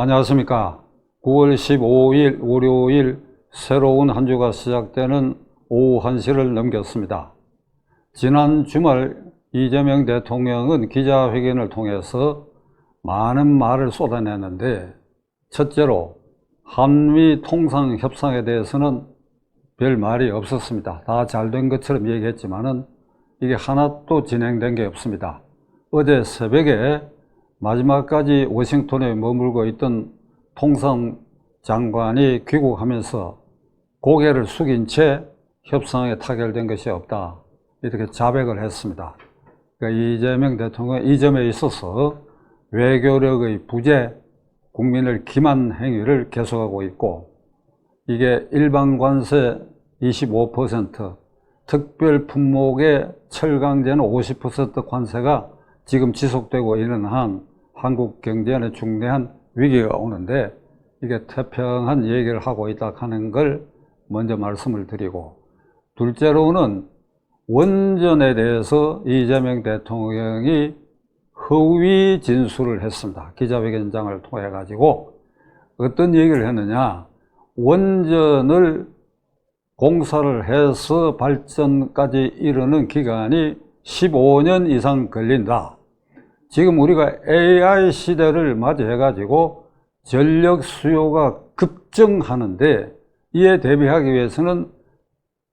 안녕하십니까. 9월 15일 월요일 새로운 한 주가 시작되는 오후 1시를 넘겼습니다. 지난 주말 이재명 대통령은 기자회견을 통해서 많은 말을 쏟아냈는데 첫째로 한미 통상 협상에 대해서는 별 말이 없었습니다. 다 잘 된 것처럼 얘기했지만은 이게 하나도 진행된 게 없습니다. 어제 새벽에 마지막까지 워싱턴에 머물고 있던 통상 장관이 귀국하면서 고개를 숙인 채 협상에 타결된 것이 없다. 이렇게 자백을 했습니다. 그러니까 이재명 대통령 이 점에 있어서 외교력의 부재, 국민을 기만 행위를 계속하고 있고 이게 일반 관세 25%, 특별 품목의 철강제는 50% 관세가 지금 지속되고 있는 한 한국 경제에 중대한 위기가 오는데 이게 태평한 얘기를 하고 있다 하는 걸 먼저 말씀을 드리고 둘째로는 원전에 대해서 이재명 대통령이 허위 진술을 했습니다. 기자회견장을 통해 가지고 어떤 얘기를 했느냐 원전을 공사를 해서 발전까지 이르는 기간이 15년 이상 걸린다. 지금 우리가 AI 시대를 맞이해 가지고 전력 수요가 급증하는데 이에 대비하기 위해서는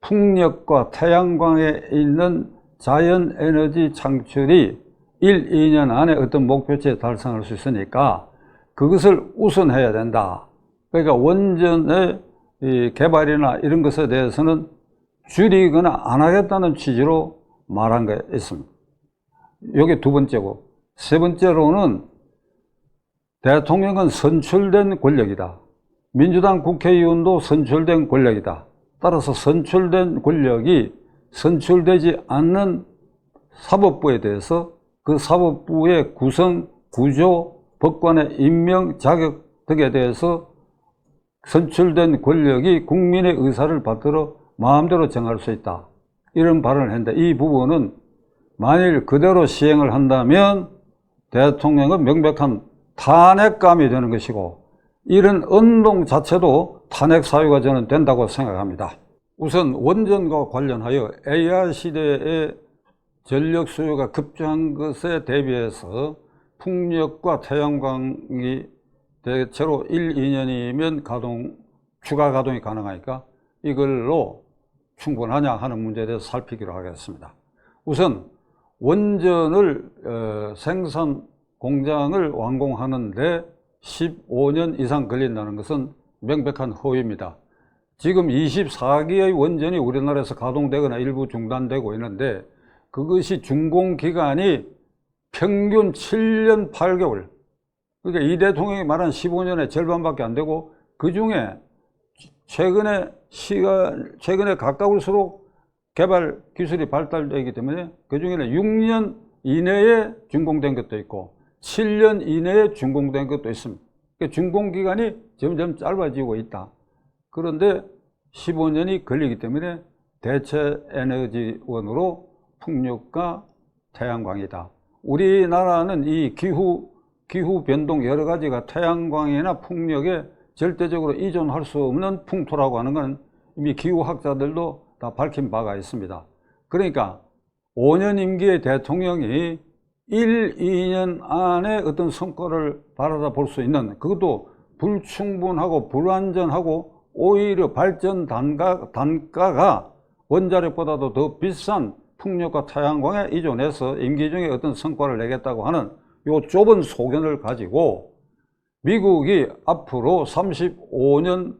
풍력과 태양광에 있는 자연 에너지 창출이 1, 2년 안에 어떤 목표치에 달성할 수 있으니까 그것을 우선해야 된다. 그러니까 원전의 이 개발이나 이런 것에 대해서는 줄이거나 안 하겠다는 취지로 말한 게 있습니다. 이게 두 번째고. 세 번째로는 대통령은 선출된 권력이다. 민주당 국회의원도 선출된 권력이다. 따라서 선출된 권력이 선출되지 않는 사법부에 대해서 그 사법부의 구성, 구조, 법관의 임명, 자격 등에 대해서 선출된 권력이 국민의 의사를 받들어 마음대로 정할 수 있다. 이런 발언을 했는데 이 부분은 만일 그대로 시행을 한다면 대통령은 명백한 탄핵감이 되는 것이고 이런 운동 자체도 탄핵 사유가 저는 된다고 생각합니다. 우선 원전과 관련하여 AI 시대의 전력 수요가 급증한 것에 대비해서 풍력과 태양광이 대체로 1, 2년이면 가동, 추가 가동이 가능하니까 이걸로 충분하냐 하는 문제에 대해서 살피기로 하겠습니다. 우선 원전을 어, 생산 공장을 완공하는데 15년 이상 걸린다는 것은 명백한 허위입니다. 지금 24기의 원전이 우리나라에서 가동되거나 일부 중단되고 있는데 그것이 준공 기간이 평균 7년 8개월. 그러니까 이 대통령이 말한 15년의 절반밖에 안 되고 그 중에 최근에 시간, 최근에 가까울수록 개발 기술이 발달되기 때문에 그 중에는 6년 이내에 준공된 것도 있고 7년 이내에 준공된 것도 있습니다. 그러니까 준공 기간이 점점 짧아지고 있다. 그런데 15년이 걸리기 때문에 대체 에너지원으로 풍력과 태양광이다. 우리나라는 이 기후, 기후 변동 여러 가지가 태양광이나 풍력에 절대적으로 이존할 수 없는 풍토라고 하는 건 이미 기후학자들도 다 밝힌 바가 있습니다. 그러니까 5년 임기의 대통령이 1, 2년 안에 어떤 성과를 바라다 볼 수 있는 그것도 불충분하고 불완전하고 오히려 발전 단가, 단가가 원자력보다도 더 비싼 풍력과 태양광에 이존해서 임기 중에 어떤 성과를 내겠다고 하는 요 좁은 소견을 가지고 미국이 앞으로 35년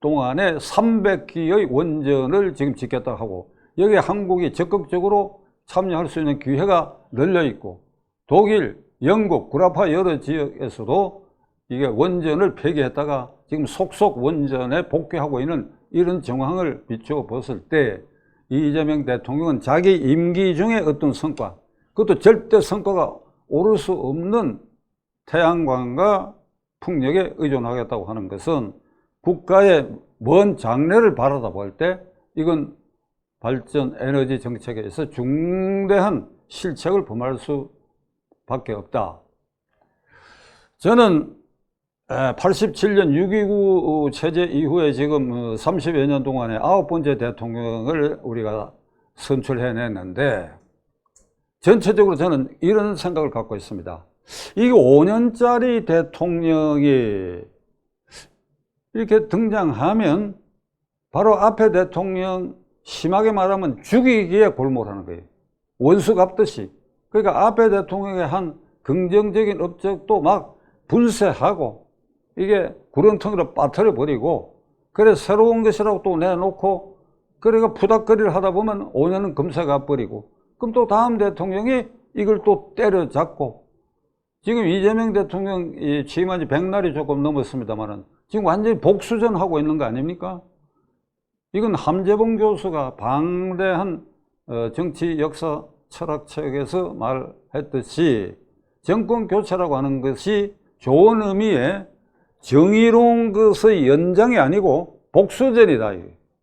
동안에 300기의 원전을 지금 짓겠다고 하고 여기에 한국이 적극적으로 참여할 수 있는 기회가 널려 있고 독일, 영국, 구라파 여러 지역에서도 이게 원전을 폐기했다가 지금 속속 원전에 복귀하고 있는 이런 정황을 비추어 봤을 때 이재명 대통령은 자기 임기 중에 어떤 성과, 그것도 절대 성과가 오를 수 없는 태양광과 풍력에 의존하겠다고 하는 것은 국가의 먼 장래를 바라다 볼 때 이건 발전 에너지 정책에 있어 중대한 실책을 범할 수밖에 없다. 저는 87년 6.29 체제 이후에 지금 30여 년 동안에 아홉 번째 대통령을 우리가 선출해냈는데 전체적으로 저는 이런 생각을 갖고 있습니다. 이게 5년짜리 대통령이 이렇게 등장하면 바로 앞에 대통령 심하게 말하면 죽이기에 골몰하는 거예요. 원수 갚듯이. 그러니까 앞에 대통령의 한 긍정적인 업적도 막 분쇄하고 이게 구렁텅이로 빠뜨려 버리고 그래 새로운 것이라고 또 내놓고 그래가 푸닥거리를 하다 보면 5년은 금세 가버리고 그럼 또 다음 대통령이 이걸 또 때려잡고 지금 이재명 대통령이 취임한 지 100날이 조금 넘었습니다만은 지금 완전히 복수전하고 있는 거 아닙니까? 이건 함재봉 교수가 방대한 어, 정치 역사 철학책에서 말했듯이 정권 교체라고 하는 것이 좋은 의미의 정의로운 것의 연장이 아니고 복수전이다.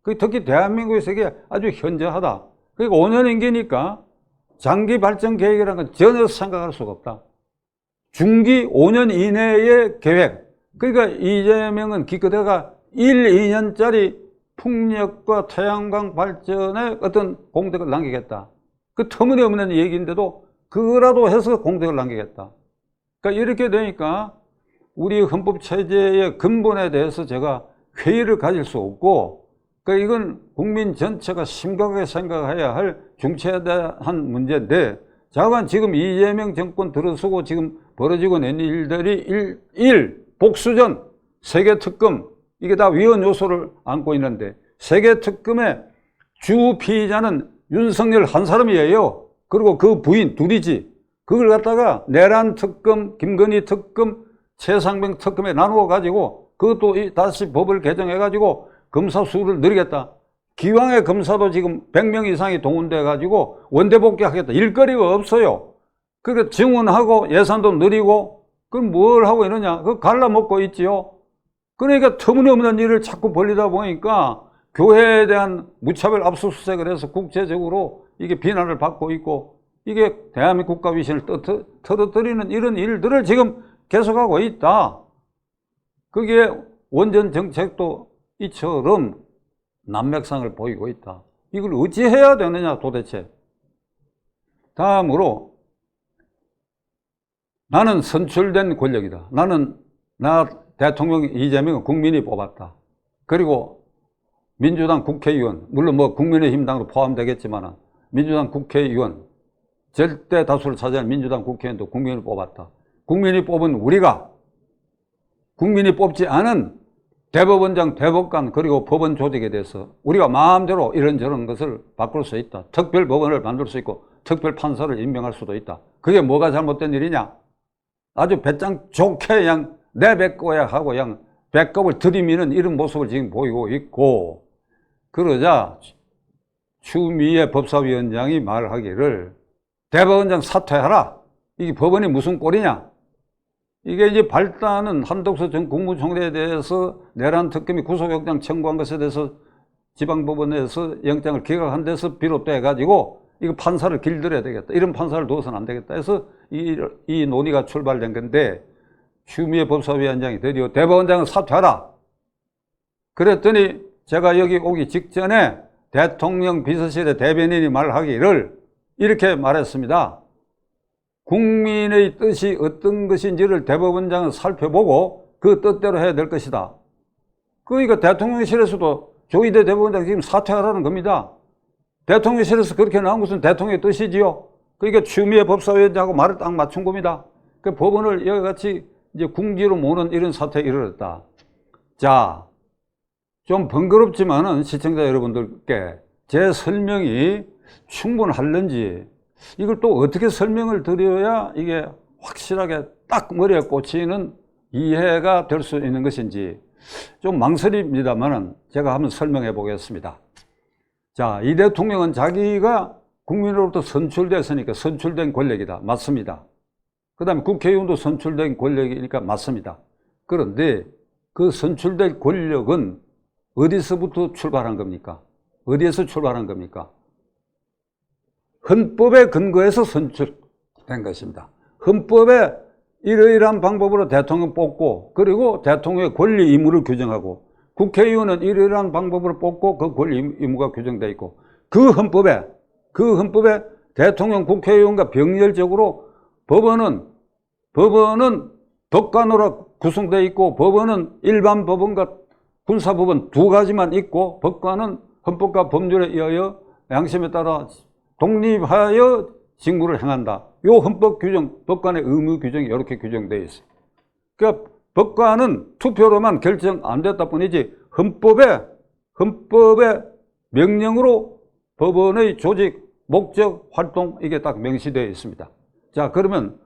그 특히 대한민국에서 이게 아주 현저하다. 그러니까 5년 임기니까 장기 발전 계획이라는 건 전혀 생각할 수가 없다. 중기 5년 이내의 계획. 그러니까 이재명은 기껏해가 1, 2년짜리 풍력과 태양광 발전에 어떤 공덕을 남기겠다. 그 터무니없는 얘기인데도 그거라도 해서 공덕을 남기겠다. 그러니까 이렇게 되니까 우리 헌법 체제의 근본에 대해서 제가 회의를 가질 수 없고 그러니까 이건 국민 전체가 심각하게 생각해야 할 중차대한 문제인데 자관 지금 이재명 정권 들어서고 지금 벌어지고 있는 일들이 일, 일 복수전 세계 특검 이게 다 위헌 요소를 안고 있는데 세계 특검의 주 피의자는 윤석열 한 사람이에요. 그리고 그 부인 둘이지. 그걸 갖다가 내란 특검, 김건희 특검, 최상병 특검에 나누어 가지고 그것도 이- 다시 법을 개정해 가지고 검사 수를 늘리겠다. 기왕의 검사도 지금 100명 이상이 동원돼 가지고 원대 복귀하겠다. 일거리가 없어요. 그러니까 증언하고 예산도 느리고 그럼 뭘 하고 있느냐? 그거 갈라먹고 있지요. 그러니까 터무니없는 일을 자꾸 벌리다 보니까 교회에 대한 무차별 압수수색을 해서 국제적으로 이게 비난을 받고 있고 이게 대한민국 국가 위신을 떠- 터뜨리는 이런 일들을 지금 계속하고 있다. 그게 원전 정책도 이처럼 난맥상을 보이고 있다. 이걸 어찌해야 되느냐 도대체. 다음으로 나는 선출된 권력이다. 나는 나 대통령 이재명은 국민이 뽑았다. 그리고 민주당 국회의원, 물론 뭐 국민의힘당도 포함되겠지만 민주당 국회의원, 절대 다수를 차지한 민주당 국회의원도 국민을 뽑았다. 국민이 뽑은 우리가 국민이 뽑지 않은 대법원장, 대법관 그리고 법원 조직에 대해서 우리가 마음대로 이런저런 것을 바꿀 수 있다. 특별 법원을 만들 수 있고 특별 판사를 임명할 수도 있다. 그게 뭐가 잘못된 일이냐? 아주 배짱 좋게 그냥 내뱉고야 하고 그냥 배꼽을 들이미는 이런 모습을 지금 보이고 있고 그러자 추미애 법사위원장이 말하기를 대법원장 사퇴하라. 이게 법원이 무슨 꼴이냐? 이게 이제 발단은 한덕수 전 국무총리에 대해서 내란 특검이 구속영장 청구한 것에 대해서 지방법원에서 영장을 기각한 데서 비롯돼 가지고 이거 판사를 길들여야 되겠다. 이런 판사를 둬서는 안 되겠다. 해서 이, 이 논의가 출발된 건데 추미애 법사위원장이 드디어 대법원장은 사퇴하라. 그랬더니 제가 여기 오기 직전에 대통령 비서실의 대변인이 말하기를 이렇게 말했습니다. 국민의 뜻이 어떤 것인지를 대법원장은 살펴보고 그 뜻대로 해야 될 것이다. 그러니까 대통령실에서도 조희대 대법원장 지금 사퇴하라는 겁니다. 대통령실에서 그렇게 나온 것은 대통령의 뜻이지요. 그러니까 추미애 법사위원장하고 말을 딱 맞춘 겁니다. 그 법원을 여기 같이 이제 궁지로 모는 이런 사태에 이르렀다. 자, 좀 번거롭지만은 시청자 여러분들께 제 설명이 충분할는지 이걸 또 어떻게 설명을 드려야 이게 확실하게 딱 머리에 꽂히는 이해가 될 수 있는 것인지 좀 망설입니다만은 제가 한번 설명해 보겠습니다. 자, 이 대통령은 자기가 국민으로부터 선출됐으니까 선출된 권력이다. 맞습니다. 그 다음에 국회의원도 선출된 권력이니까 맞습니다. 그런데 그 선출된 권력은 어디서부터 출발한 겁니까? 어디에서 출발한 겁니까? 헌법에 근거해서 선출된 것입니다. 헌법에 이러이러한 방법으로 대통령 뽑고 그리고 대통령의 권리 의무를 규정하고 국회의원은 이러이러한 방법으로 뽑고 그 권리 의무가 규정되어 있고 그 헌법에 그 헌법에 대통령 국회의원과 병렬적으로 법원은 법원은 법관으로 구성되어 있고 법원은 일반 법원과 군사법원 두 가지만 있고 법관은 헌법과 법률에 의하여 양심에 따라 독립하여 직무를 행한다. 요 헌법 규정, 법관의 의무 규정이 이렇게 규정되어 있어요. 그러니까 법관은 투표로만 결정 안 됐다 뿐이지 헌법에 헌법의 명령으로 법원의 조직, 목적, 활동 이게 딱 명시되어 있습니다. 자 그러면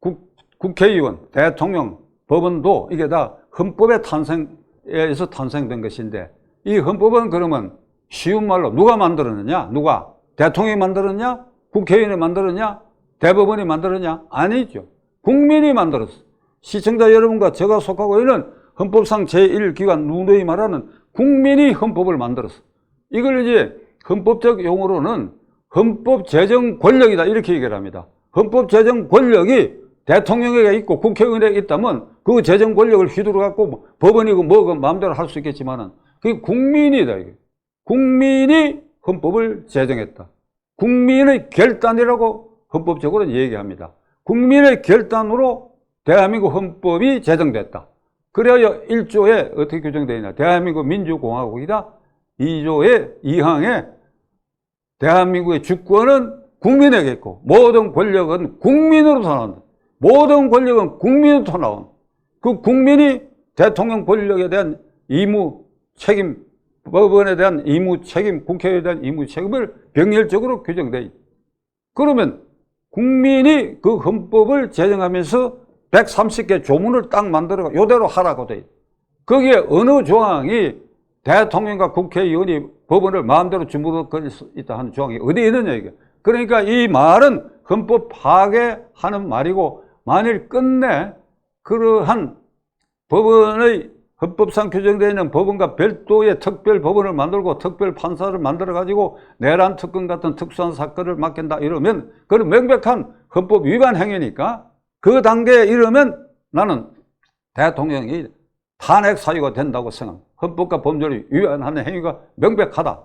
국, 국회의원, 대통령, 법원도 이게 다 헌법의 탄생에서 탄생된 것인데 이 헌법은 그러면 쉬운 말로 누가 만들었느냐? 누가? 대통령이 만들었냐? 국회의원이 만들었냐? 대법원이 만들었냐? 아니죠. 국민이 만들었어. 시청자 여러분과 제가 속하고 있는 헌법상 제1기관 누누이 말하는 국민이 헌법을 만들었어. 이걸 이제 헌법적 용어로는 헌법 제정 권력이다 이렇게 얘기를 합니다. 헌법 제정 권력이 대통령에게 있고 국회의원에게 있다면 그 재정 권력을 휘두르 갖고 뭐 법원이고 뭐고 마음대로 할 수 있겠지만은 그게 국민이다 이게. 국민이 헌법을 제정했다. 국민의 결단이라고 헌법적으로 얘기합니다. 국민의 결단으로 대한민국 헌법이 제정됐다. 그래야 1조에 어떻게 규정되어 있냐. 대한민국 민주공화국이다. 2조의 2항에 대한민국의 주권은 국민에게 있고 모든 권력은 국민으로서 나온다. 모든 권력은 국민으로부터 나온 그 국민이 대통령 권력에 대한 의무 책임 법원에 대한 의무 책임 국회에 대한 의무 책임을 병렬적으로 규정돼 있다. 그러면 국민이 그 헌법을 제정하면서 130개 조문을 딱 만들어 요대로 하라고 돼. 거기에 어느 조항이 대통령과 국회의원이 법원을 마음대로 주무를 수 있다 하는 조항이 어디 있느냐 이게. 그러니까 이 말은 헌법 파괴하는 말이고 만일 끝내 그러한 법원의 헌법상 규정되어 있는 법원과 별도의 특별 법원을 만들고 특별 판사를 만들어 가지고 내란 특권 같은 특수한 사건을 맡긴다 이러면 그건 명백한 헌법 위반 행위니까 그 단계에 이르면 나는 대통령이 탄핵 사유가 된다고 생각합니다. 헌법과 법률을 위반하는 행위가 명백하다.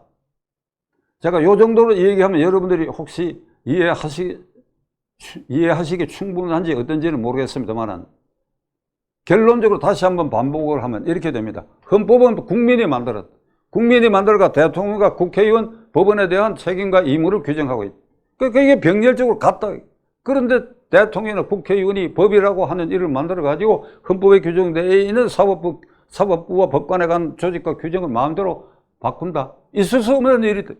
제가 요 정도로 얘기하면 여러분들이 혹시 이해하시, 이해하시기 충분한지 어떤지는 모르겠습니다만 결론적으로 다시 한번 반복을 하면 이렇게 됩니다. 헌법은 국민이 만들었다. 국민이 만들어가 대통령과 국회의원 법원에 대한 책임과 의무를 규정하고 있다. 그러니까 이게 병렬적으로 같다. 그런데 대통령이나 국회의원이 법이라고 하는 일을 만들어 가지고 헌법에 규정되어 있는 사법부, 사법부와 법관에 관 조직과 규정을 마음대로 바꾼다. 있을 수 없는 일이다.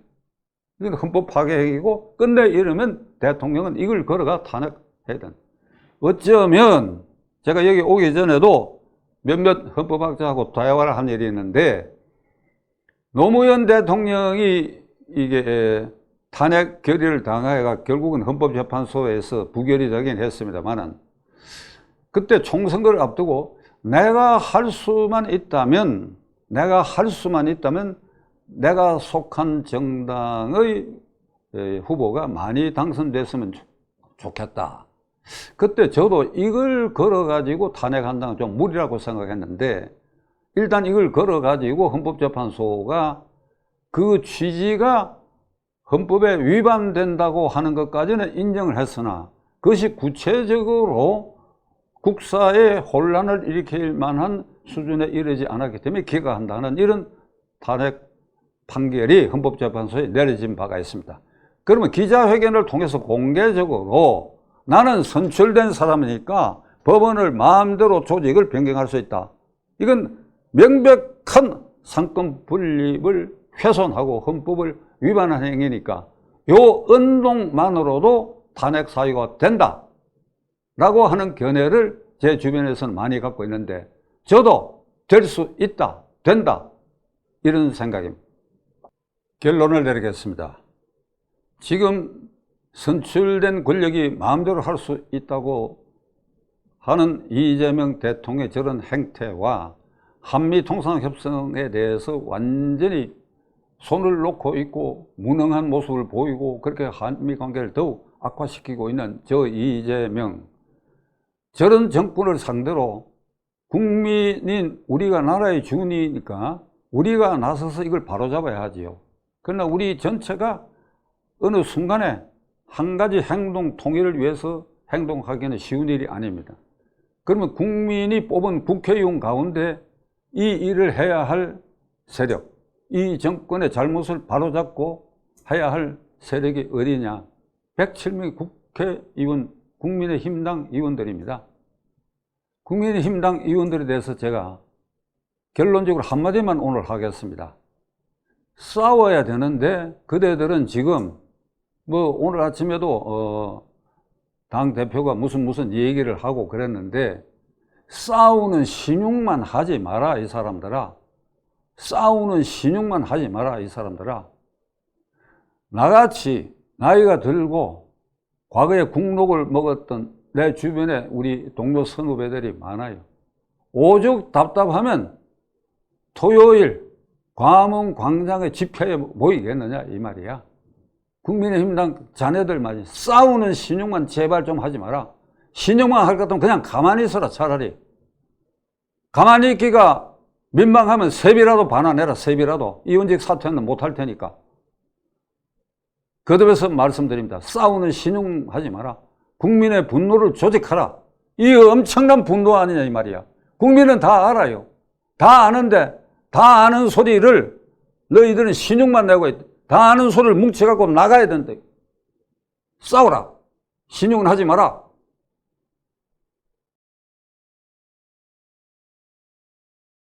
이건 헌법 파괴행위고 끝내 이러면 대통령은 이걸 걸어가 탄핵해야 된다. 어쩌면 제가 여기 오기 전에도 몇몇 헌법학자하고 대화를 한 일이 있는데 노무현 대통령이 이게 탄핵 결의를 당하여가 결국은 헌법재판소에서 부결이 되긴 했습니다만은 그때 총선거를 앞두고 내가 할 수만 있다면 내가 할 수만 있다면 내가 속한 정당의 후보가 많이 당선됐으면 좋겠다. 그때 저도 이걸 걸어가지고 탄핵한다는 좀 무리라고 생각했는데 일단 이걸 걸어가지고 헌법재판소가 그 취지가 헌법에 위반된다고 하는 것까지는 인정을 했으나 그것이 구체적으로 국사에 혼란을 일으킬 만한 수준에 이르지 않았기 때문에 기각한다는 이런 탄핵 판결이 헌법재판소에 내려진 바가 있습니다. 그러면 기자회견을 통해서 공개적으로 나는 선출된 사람이니까 법원을 마음대로 조직을 변경할 수 있다. 이건 명백한 상권 분립을 훼손하고 헌법을 위반한 행위니까 요 운동만으로도 탄핵 사유가 된다. 라고 하는 견해를 제 주변에서는 많이 갖고 있는데 저도 될 수 있다. 된다. 이런 생각입니다. 결론을 내리겠습니다. 지금 선출된 권력이 마음대로 할 수 있다고 하는 이재명 대통령의 저런 행태와 한미 통상협정에 대해서 완전히 손을 놓고 있고 무능한 모습을 보이고 그렇게 한미 관계를 더욱 악화시키고 있는 저 이재명 저런 정권을 상대로 국민인 우리가 나라의 주인이니까 우리가 나서서 이걸 바로잡아야 하지요. 그러나 우리 전체가 어느 순간에 한 가지 행동 통일을 위해서 행동하기는 쉬운 일이 아닙니다. 그러면 국민이 뽑은 국회의원 가운데 이 일을 해야 할 세력, 이 정권의 잘못을 바로잡고 해야 할 세력이 어디냐? 107명의 국회의원, 국민의힘당 의원들입니다. 국민의힘당 의원들에 대해서 제가 결론적으로 한마디만 오늘 하겠습니다. 싸워야 되는데 그대들은 지금 뭐 오늘 아침에도 어, 당 대표가 무슨 무슨 얘기를 하고 그랬는데 싸우는 신용만 하지 마라 이 사람들아 싸우는 신용만 하지 마라 이 사람들아 나같이 나이가 들고 과거에 국록을 먹었던 내 주변에 우리 동료 선후배들이 많아요 오죽 답답하면 토요일 광화문 광장의 집회에 모이겠느냐 이 말이야 국민의힘당 자네들만 싸우는 신용만 제발 좀 하지 마라. 신용만 할 것 같으면 그냥 가만히 있어라 차라리. 가만히 있기가 민망하면 세비라도 반환해라 세비라도. 이원직 사퇴는 못할 테니까. 거듭해서 말씀드립니다. 싸우는 신용하지 마라. 국민의 분노를 조직하라. 이 엄청난 분노 아니냐 이 말이야. 국민은 다 알아요. 다 아는데 다 아는 소리를 너희들은 신용만 내고 있다. 다 아는 소리를 뭉쳐갖고 나가야 된다. 싸우라. 신용은 하지 마라.